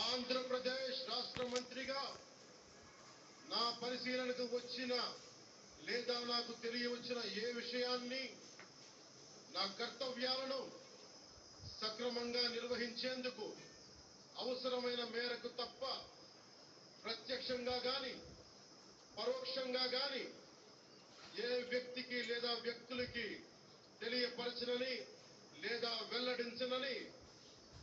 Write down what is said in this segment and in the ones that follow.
ఆంధ్రప్రదేశ్ రాష్ట్ర మంత్రిగా నా పరిశీలనకు వచ్చిన లేదా నాకు తెలియవచ్చిన ఏ విషయాన్ని నా కర్తవ్యాలను సక్రమంగా నిర్వహించేందుకు అవసరమైన మేరకు తప్ప ప్రత్యక్షంగా కానీ పరోక్షంగా కానీ ఏ వ్యక్తికి లేదా వ్యక్తులకి తెలియపరచనని లేదా వెల్లడించనని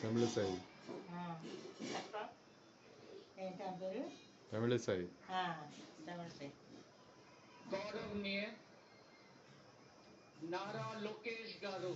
తమిళసాయి చెప్ప ఏంటా పేరు తమిళసాయి తమిళ గౌరవనీయ నారా లోకేష్ గారు